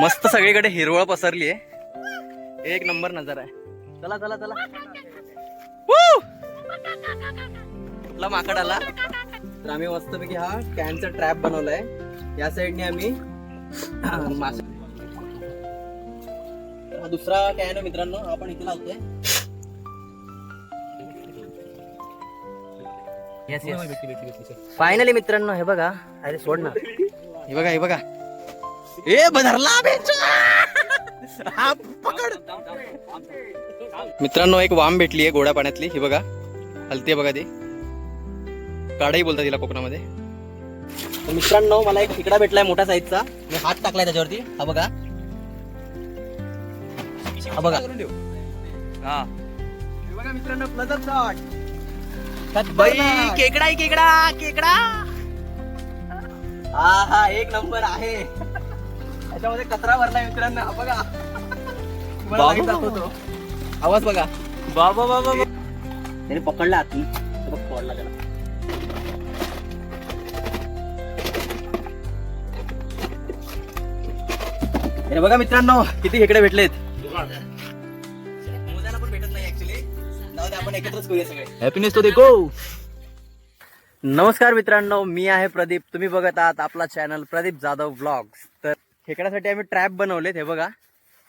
मस्त सगळीकडे हिरवळ पसरली आहे एक नंबर नजर आहे. चला चला चला. कुठला माकड आला? तर आम्ही मस्तपैकी हा कॅनचा ट्रॅप बनवलाय. या साईडने आम्ही मासे. हा दुसरा कॅन आहे मित्रांनो. आपण इथे लावतोय. फायनली मित्रांनो हे बघा. अरे सोड ना. हे बघा हे बघा. ए धरला हा पकड. मित्रांनो एक वाम भेटली आहे गोड्या पाण्यातली. ही बघा. हलती बघा ती. काढाही बोलतात तिला कोकणामध्ये. तर मित्रांनो मला एक खेकडा भेटलाय मोठ्या साईजचा. मी हात टाकलाय त्याच्यावरती. हा बघा. हा बघा. हा. हे बघा मित्रांनो प्लजर शॉट बाई केकडा आहे केकडा केकडा. हा हा एक नंबर आहे. त्याच्यामध्ये कचरा भरलाय मित्रांनो हा बघा. तुम्हाला दाखवतो. आवाज बघा. बाबा बाबा त्याने पकडला आतून तो बघ पडला त्याला. बघा मित्रांनो किती खेकडे भेटलेत. एकत्रच करूया सगळे. हॅपीनेस तो देखो नमस्कार मित्रांनो मी आहे प्रदीप. तुम्ही बघत आहात आपला चॅनल प्रदीप जाधव ब्लॉग्स तर खेकड्यासाठी आम्ही ट्रॅप बनवलेत हे बघा.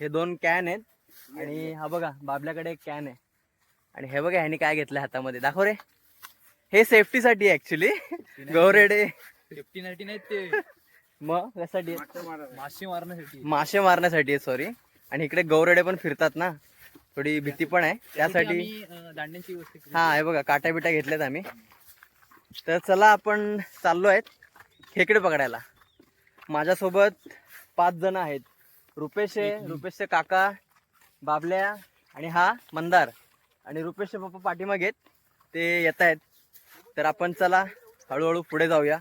हे दोन कॅन आहेत. आणि हा बघा बाबल्याकडे एक कॅन आहे. आणि हे बघा ह्यानी काय घेतलं हातामध्ये. दाखव रे. हे सेफ्टीसाठी ऍक्च्युली गौरेडे नाईन्टी नाही ते. मग कशासाठी? मासे मारण्यासाठी. मासे मारण्यासाठी सॉरी आणि इकडे गौरेडे पण फिरतात ना. थोडी भीती पण आहे. त्यासाठी दांड्यांची. हा हे बघा काट्या बिट्या घेतल्यात आम्ही. तर चला आपण चाललो आहेत खेकडे पकडायला. माझ्यासोबत पाच जण आहेत. रुपेशे रुपेशचे काका बाबल्या आणि हा मंदार. आणि रुपेशचे पप्पा पाठीमागे आहेत. ते येत आहेत. तर आपण चला हळूहळू पुढे जाऊया.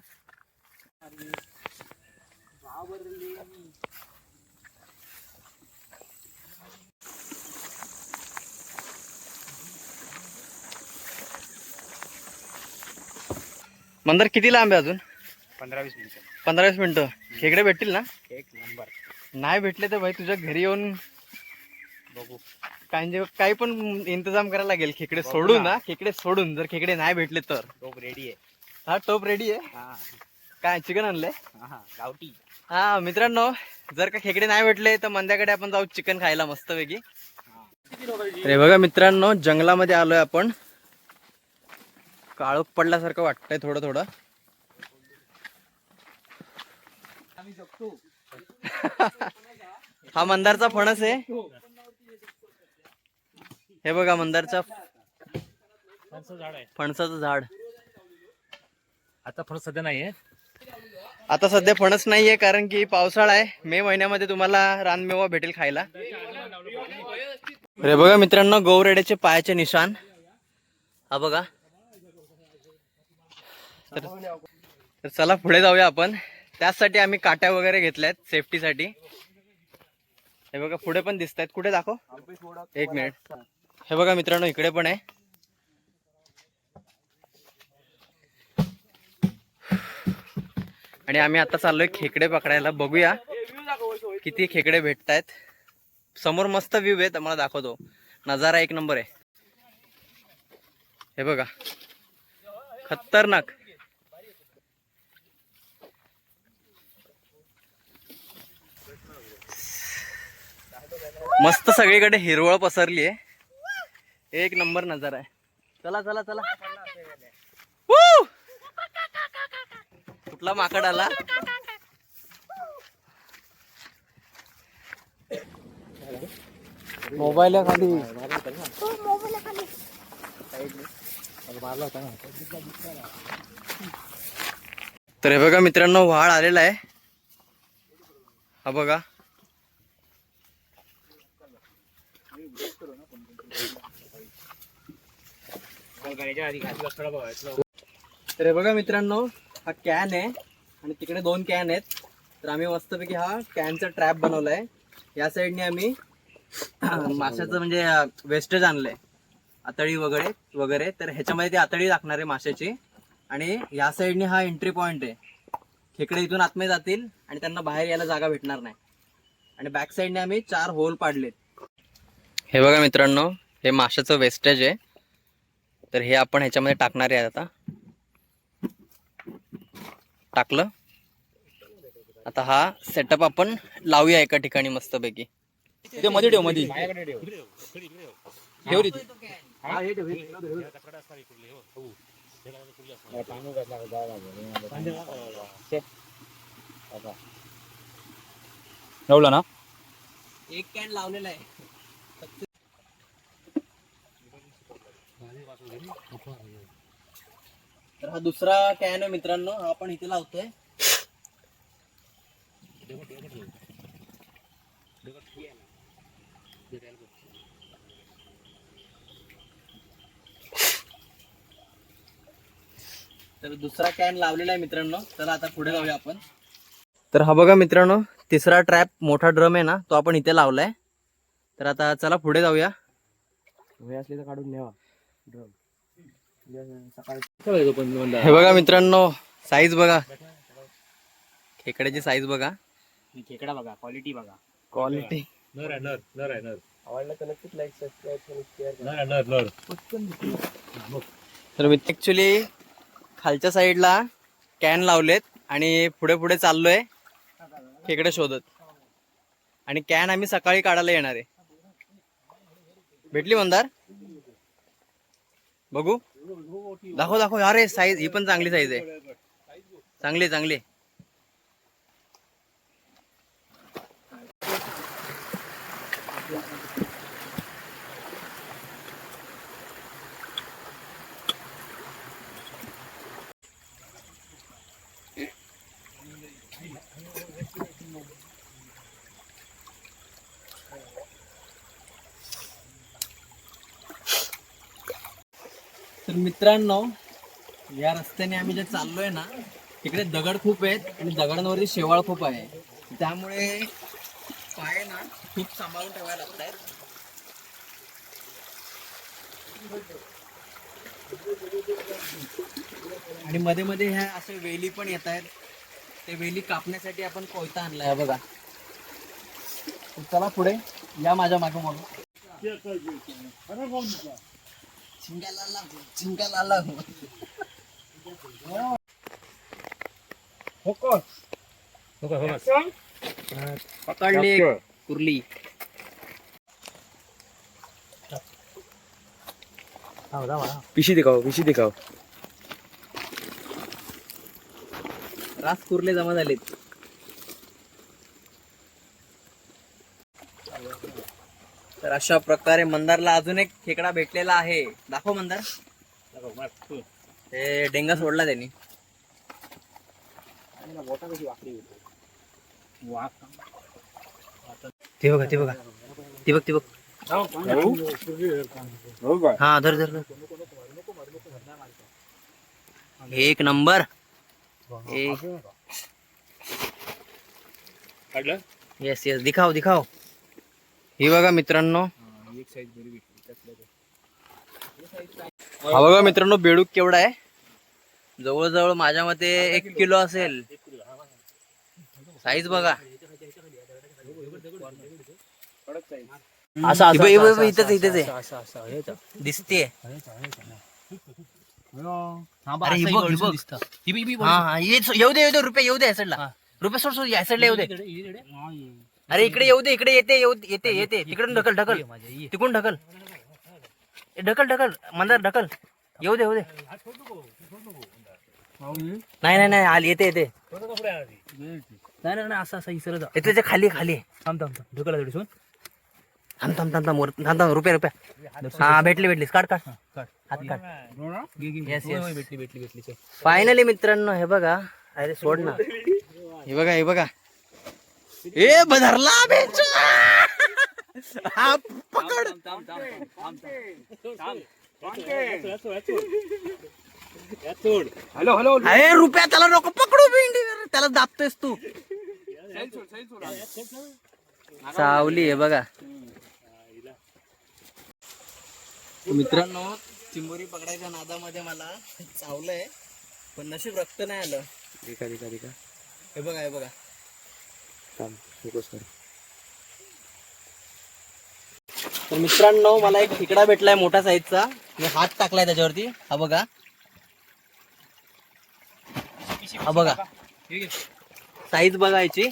मंदार किती लांब आहे अजून? पंधरा वीस मिनिटं. पंधरा वीस मिनिटं. खेकडे भेटतील ना? एक नंबर. नाही भेटले तर भाई तुझ्या घरी येऊन बघू. काही काही पण इंतजाम करायला लागेल. खेकडे सोडून ना. खेकडे सोडून. जर खेकडे नाही भेटले तर. टोप रेडी आहे. हा टोप रेडी आहे? हा. काय चिकन आणलंय? हा गावठी. हा मित्रांनो जर का खेकडे नाही भेटले तर मंद्याकडे आपण जाऊ चिकन खायला मस्तपैकी. अरे बघा मित्रांनो जंगलामध्ये आलोय आपण. काळोख पडल्यासारखं वाटतंय थोडं थोडं. हा मंदारचा फणस आहे. हे बघा मंदारचा झाड आहे. फणसाचं झाड. आता फरक सध्या नाहीये. आता सध्या फणस नाहीये कारण की पावसाळा आहे. मे महिन्यामध्ये तुम्हाला रानमेवा भेटेल खायला. अरे बघा मित्रांनो गौरेड्याचे पायाचे निशाण. हा बघा. तर तर चला पुढे जाऊया आपण. त्यासाठी आम्ही काट्या वगैरे घेतल्या आहेत सेफ्टीसाठी हे बघा पुढे पण दिसत आहेत कुठे दाखव? एक मिनिट हे बघा मित्रांनो इकडे पण आहे. आणि आम्ही आता चाललोय खेकडे पकडायला. बघूया किती खेकडे भेटत आहेत समोर मस्त व्ह्यू आहे तुम्हाला दाखवतो. नजारा एक नंबर आहे. हे बघा. खतरनाक. मस्त सगळीकडे हिरवळ पसरली आहे एक नंबर नजारा आहे. चला चला चला! कुठला माकड आला? मोबाईल खाली. तर हे बघा मित्रांनो व्हाळ आलेला आहे. हा बघा आधी घातला थोडा बघायचं तर हे बघा मित्रांनो हा कॅन आहे आणि तिकडे दोन कॅन आहेत. तर आम्ही मस्तपैकी हा कॅनचा ट्रॅप बनवलाय. या साईडने आम्ही माशाचं म्हणजे वेस्टेज आणलंय. आतळी वगैरे वगैरे. तर ह्याच्यामध्ये ती आतळी टाकणार आहे माशाची. आणि या साईडने हा एंट्री पॉईंट आहे. खेकडे इथून आतमध्ये जातील आणि त्यांना बाहेर यायला जागा भेटणार नाही. आणि बॅक साईडने आम्ही चार होल पाडलेत. हे बघा मित्रांनो हे माशाचं वेस्टेज आहे. तर हे आपण ह्याच्यामध्ये टाकणार आहे आता. टाकलं. आता हा सेटअप आपण लावूया एका ठिकाणी मस्तपैकी. ते मध्ये ठेवमध्ये. ठेव ठेव रे ठेवलं ना? एक कॅन लावलेला आहे. तर हा दुसरा कॅन आहे मित्रांनो? हा आपण इथे लावतोय. तर दुसरा कॅन लावलेला आहे मित्रांनो. तर आता पुढे जाऊया आपण. तर हा बघा मित्रांनो तिसरा ट्रॅप मोठा ड्रम आहे ना तो आपण इथे लावलाय. तर आता चला पुढे जाऊया. असली तर काढून घ्यावा हे बघा मित्रांनो साईज बघा. खेकड्याची साईज बघा. खेकडा बघा क्वालिटी बघा. क्वालिटी नर आहे नर नर आहे नर. आवडलं तर नक्कीच लाईक सबस्क्राईब नर आहे नर नर. तर मी ऍक्च्युली खालच्या साईडला कॅन लावलेत आणि पुढे पुढे चाललोय खेकडे शोधत. आणि कॅन आम्ही सकाळी काढायला येणार आहे. भेटली मंदार? बघू. दाखव दाखव. अरे साईज ही पण चांगली साईज आहे. चांगली चांगली तर मित्रांनो या रस्त्याने आम्ही जे चाललोय ना तिकडे दगड खूप आहेत आणि दगडांवरती शेवाळ खूप आहे. त्यामुळे पाय ना खूप सांभाळून ठेवायला लागत आहेत. आणि मध्ये मध्ये ह्या असे वेली पण येत आहेत. ते वेली कापण्यासाठी आपण कोयता आणलाय बघा. चला पुढे या माझ्या मागे मागून लागू लागू पकडली कुर्ली. पिशी दिखाव पिशी दिखाव रास कुर्ले जमा झालेत. तर अशा प्रकारे मंदारला अजून एक खेकडा भेटलेला आहे. दाखव मंदार. ते. डेंगा सोडला त्यांनी. ते बघा ते बघा. ते बघ ते बघ. हा धर धर. एक नंबर. एक. येस येस दिखाव दिखाव. ही बघा मित्रांनो. हा बघा मित्रांनो बेडूक केवढा आहे? जवळजवळ माझ्या मते एक किलो. असेल. साईज बघा. असं इब- इब- इब- इथंच इथेच आहे. दिसते. ही ही. हा हा येऊ दे येऊ दे रुपये येऊ दे साईडला रुपये सोड सोड या साईडला येऊ दे. अरे इकडे येऊ दे इकडे येते येऊ येते येते. तिकडून ढकल ढकल. तिकडून ढकल. ढकल ढकल. मंदार ढकल. येऊ दे येऊ दे. नाही नाही नाही आली येते येते. नाही नाही असं असं इसरत जा. येते खाली खाली. थांब थांब थांब. ढकला थोडी सोन थांब थांब थांब थांब वर- थांब थांब रुपये रुपये. हा भेटली भेटलीस. काढ काढ. काढ. हात काढ. भेटली भेटली भेटली. फायनली मित्रांनो हे बघा. अरे सोड ना. हे बघा हे बघा. ए बधरला बेच हा पकड. हॅलो हॅलो अरे रुपया त्याला नको पकडू भेंडी. त्याला दाबतोयस तू. सावली आहे बघा. मित्रांनो चिंबोरी पकडायच्या नादामध्ये मला चावलंय पण नशीब रक्त नाही आलं. हे बघा हे बघा. तर मित्रांनो मला एक खेकडा भेटलाय मोठा साईजचा मी हात टाकलाय त्याच्यावरती. हा बघा. हा बघा. साईज बघायची.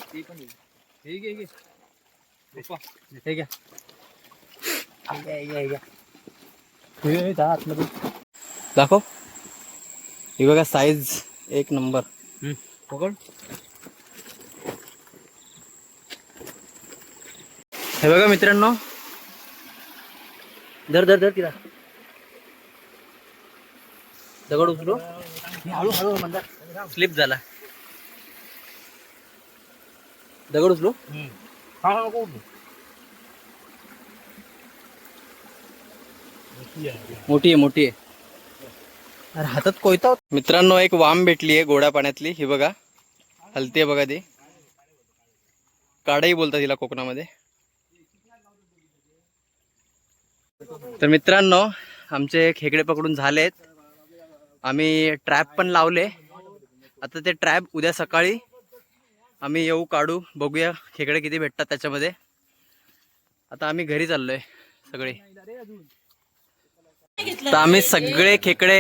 दाखव. हे बघा साईज एक नंबर पकड हे बघा मित्रांनो. धर धर धर तिला. दगड उचलो. स्लिप झाला. दगड उचलो. मोठी आहे मोठी आहे. अरे हातात कोयता मित्रांनो एक वाम भेटली आहे गोड्या पाण्यातली. ही बघा. हलते बघा ती. काढाई बोलतात तिला कोकणामध्ये. तर मित्रांनो आमचे खेकडे पकडून झालेत. आम्ही ट्रॅप पण लावले. आता ते ट्रॅप उद्या सकाळी आम्ही येऊ काढू. बघूया खेकडे किती भेटतात त्याच्यामध्ये. आता आम्ही घरी चाललोय सगळे. तर आम्ही सगळे खेकडे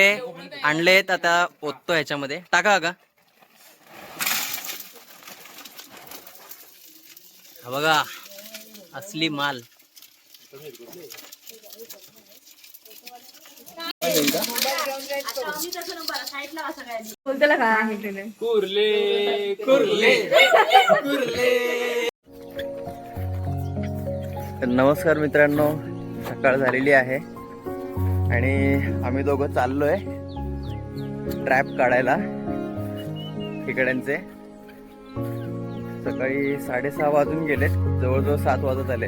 आणलेत आता ओततो ह्याच्यामध्ये. टाका का हा बघा असली माल. बोलतेला काय भेटलेलं कुर्ले. कुर्ले. तर नमस्कार मित्रांनो सकाळ झालेली आहे. आणि आम्ही दोघं चाललोय ट्रॅप काढायला खेकड्यांचे. सकाळी साडेसहा वाजून गेलेत जवळजवळ सात वाजत आले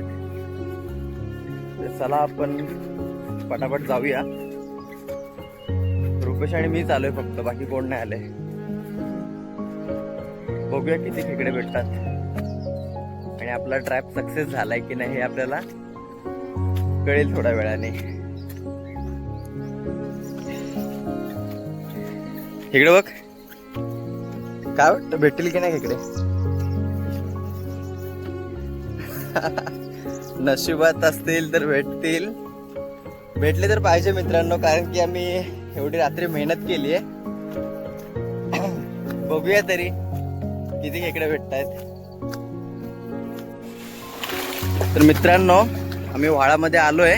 चला आपण पटापट जाऊया. रुपेश आणि मी चालूय फक्त बाकी कोण नाही आले बघूया किती खेकडे भेटतात. आणि आपला ट्रॅप सक्सेस झालाय की नाही हे आपल्याला कळेल थोड्या वेळाने. इकडे बघ. काय वाटतं भेटतील की नाही खेकडे? नशिबात असतील तर भेटतील. भेटले तर पाहिजे मित्रांनो कारण की आम्ही एवढी रात्री मेहनत केली आहे. बघूया तरी किती खेकडे भेटत आहेत तर मित्रांनो आम्ही व्हाळामध्ये आलोय.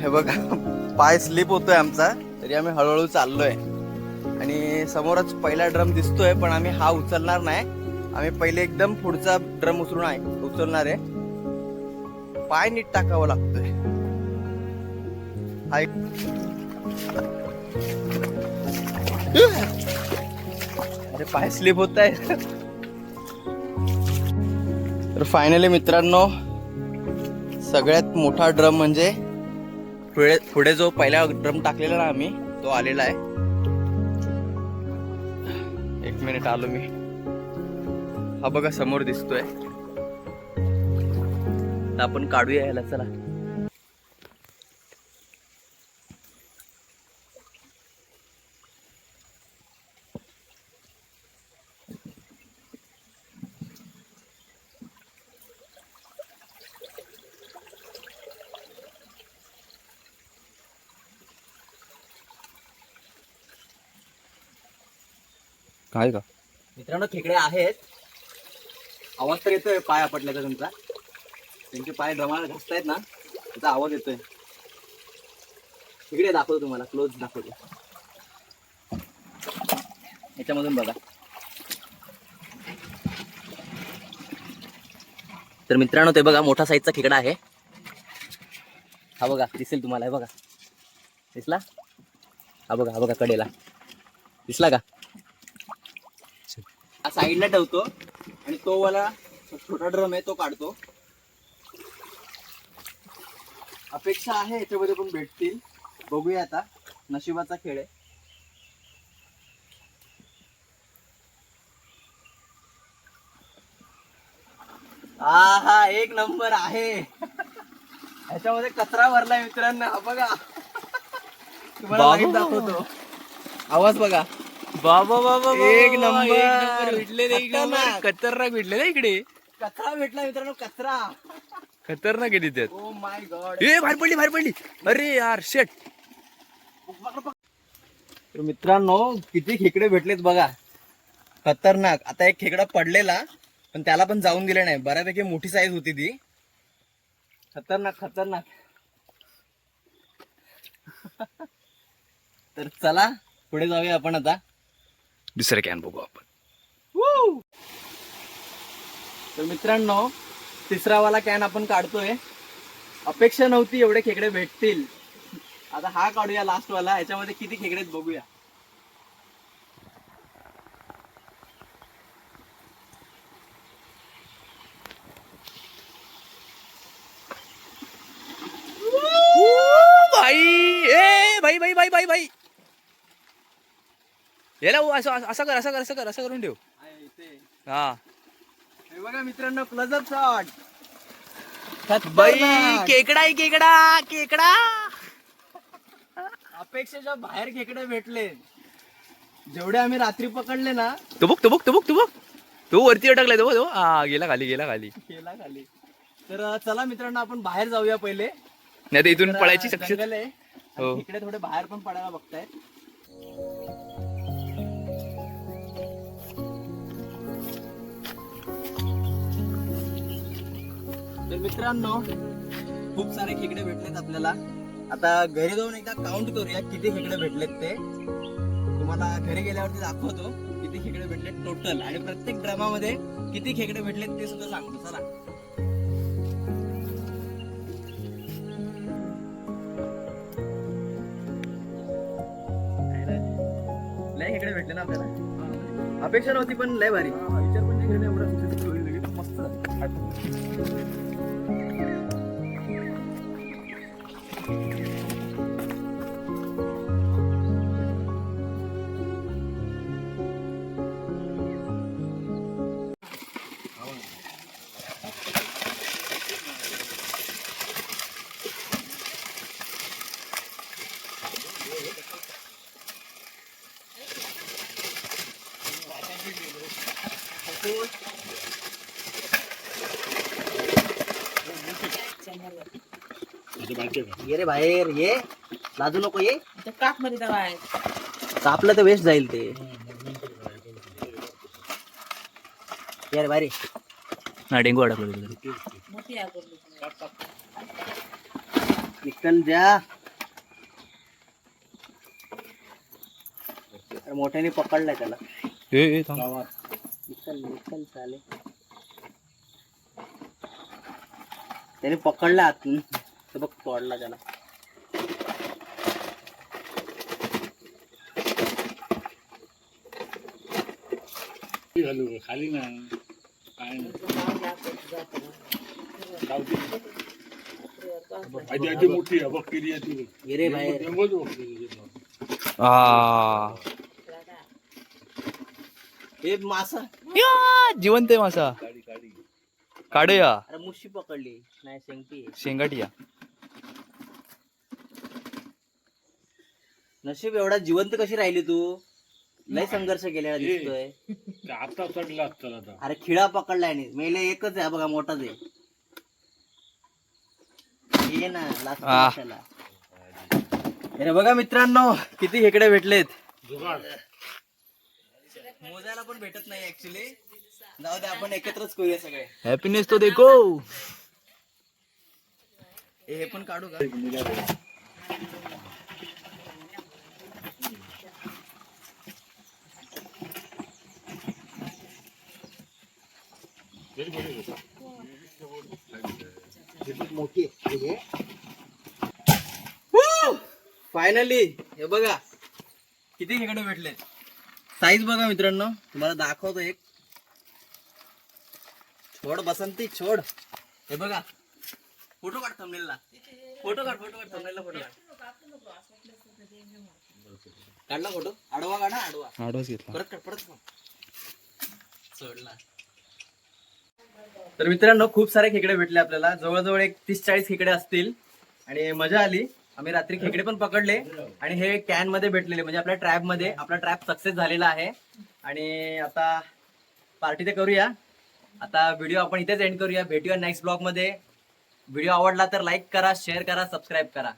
हे बघा पाय स्लिप होतोय आमचा तरी आम्ही हळूहळू चाललोय. आणि समोरच पहिला ड्रम दिसतोय पण आम्ही हा उचलणार नाही. आम्ही पहिले एकदम पुढचा ड्रम उचलून आहे उचलणार आहे. पाय नीट टाकावं लागतोय. अरे पाय स्लिप होत आहे. तर फायनली मित्रांनो सगळ्यात मोठा ड्रम म्हणजे पुढे पुढे जो पहिला ड्रम टाकलेला ना आम्ही तो आलेला आहे. एक मिनिट आलो मी. हा बघा समोर दिसतोय. आपण काढूया याला चला. काय का? मित्रांनो खेकडे आहेत. आवाज तर येतोय पाय आपटल्याचा तुमचा त्यांचे पाय ड्रमाला घासतायत ना त्याचा आवाज येतोय. इकडे दाखवतो तुम्हाला क्लोज दाखवतो. याच्यामधून बघा. तर मित्रांनो ते बघा मोठा साईजचा खेकडा आहे. हा बघा दिसेल तुम्हाला हे बघा. दिसला? हा बघा हा बघा कडेला. दिसला का? हा साईडला ठेवतो आणि तो वाला छोटा ड्रम आहे तो काढतो. अपेक्षा आहे याच्यामध्ये पण भेटतील. बघूया आता. नशिबाचा खेळ आहे. हा हा एक नंबर आहे. ह्याच्यामध्ये कचरा भरलाय मित्रांनो हा बघा. तुम्हाला दाखवतो. आवाज बघा. बाबा बाबा एक नंबर. भेटले एक नंबर खतरनाक. खतरनाक भेटले ना इकडे. कचरा भेटला मित्रांनो कचरा. खतरनाक आहे तिथे. ओ माय गॉड ए बाहेर पडली बाहेर पडली. अरे यार शेट तर मित्रांनो किती खेकडे भेटलेत बघा. खतरनाक. आता एक खेकडा पडलेला पण त्याला पण जाऊन दिले नाही. बऱ्यापैकी मोठी साईज होती ती. खतरनाक खतरनाक. तर चला पुढे जाऊया आपण आता. दुसरं कॅन बघू आपण. तर मित्रांनो तिसरा वाला कॅन आपण काढतोय. अपेक्षा नव्हती एवढे खेकडे भेटतील. आता हा काढूया लास्ट वाला याच्यामध्ये किती खेकडे बघूया. भाई! ए भाई भाई भाई भाई भाई! याला असं असं कर असं कर असं कर असं करून ठेव. हा. हे बघा मित्रांनो क्लोजअप शॉट बाई केकडा केकडा केकडा. अपेक्षेच्या बाहेर खेकडे भेटले जेवढे आम्ही रात्री पकडले ना तो बघ तो बघ तो बघ तो बघ. तो वरती अटकलाय तो तो हा गेला खाली गेला खाली. केला खाली. तर चला मित्रांनो आपण बाहेर जाऊया पहिले. नाही तर इथून पळायची शक्यता आहे. आणि हो. खेकडे थोडे बाहेर पण पडायला बघताय तर मित्रांनो खूप सारे खेकडे भेटलेत आपल्याला. आता घरी जाऊन एकदा काउंट करूया किती खेकडे भेटलेत ते. तुम्हाला घरी गेल्यावरती दाखवतो किती खेकडे भेटलेत टोटल आणि प्रत्येक ड्रामामध्ये किती खेकडे भेटलेत ते सुद्धा सांगतो चला. लय खेकडे भेटले ना आपल्याला. अपेक्षा नव्हती पण लय भारी. विचार पण नाही केला मस्त. ये रे बाहेर ये. लाजू नको ये. कापमध्ये दवा आहे. कापलं तर वेस्ट जाईल ते. ये रे बाहेर ये. हा डेंगू अडकला तिकडे. मोठी आहे आपली. निकल जा. अरे मोठ्याने पकडलाय त्याला. ए, ए, थांब. निकल निकल चाले. त्याने पकडला आतून. तर बघ तोडला त्याला घालू? खाली ना काय नाही. गावठी. आधी आधी मोठी आहे बघ किती आहे ती. ये रे बाहेर जंगलच बघ किती आहे. आ. हे मासा या, जिवंत आहे मासा काढी काढी काढूया अरे मुशी पकडली नाही शेंगटी. शेंगाटिया नशीब एवढा जिवंत कशी राहिली तू? लय संघर्ष केलेला दिसतोय. ते आता चढला असतं आता. अरे खिळा पकडलाय नाही मेले एकच आहे हा बघा मोठाच आहे. ये ना आह. अरे बघा मित्रांनो किती खेकडे भेटलेत. जुगाड. मोजायला पण भेटत नाही ऍक्च्युली जाऊ दे आपण एकत्रच करूया सगळे. हॅपीनेस तो देखो. हे पण काढू का? मोठी फायनली हे. बघा. किती खेकडे भेटले? साईज बघा मित्रांनो. तुम्हाला दाखवतो एक. छोड बसंती छोड. हे बघा. फोटो काढ थंबनेलला फोटो काढ फोटो काढ थंबनेलला फोटो काढ. काढला फोटो. आडवा काढा आडवा. आडवाच घेतला. परत काढ परत. सोडला तर मित्रांनो खूप सारे खेकडे भेटले आपल्याला. जवळजवळ एक तीस चाळीस खेकडे असतील. आणि मजा आली. आम्ही रात्री खेकडे पण पकडले. आणि हे कॅनमध्ये भेटलेले म्हणजे आपल्या ट्रॅपमध्ये आपला ट्रॅप सक्सेस झालेला आहे. आणि आता पार्टी ते करूया. आता व्हिडिओ आपण इथेच एंड करूया. भेटूया नेक्स्ट ब्लॉगमध्ये. व्हिडिओ आवडला तर लाईक करा शेअर करा सबस्क्राईब करा.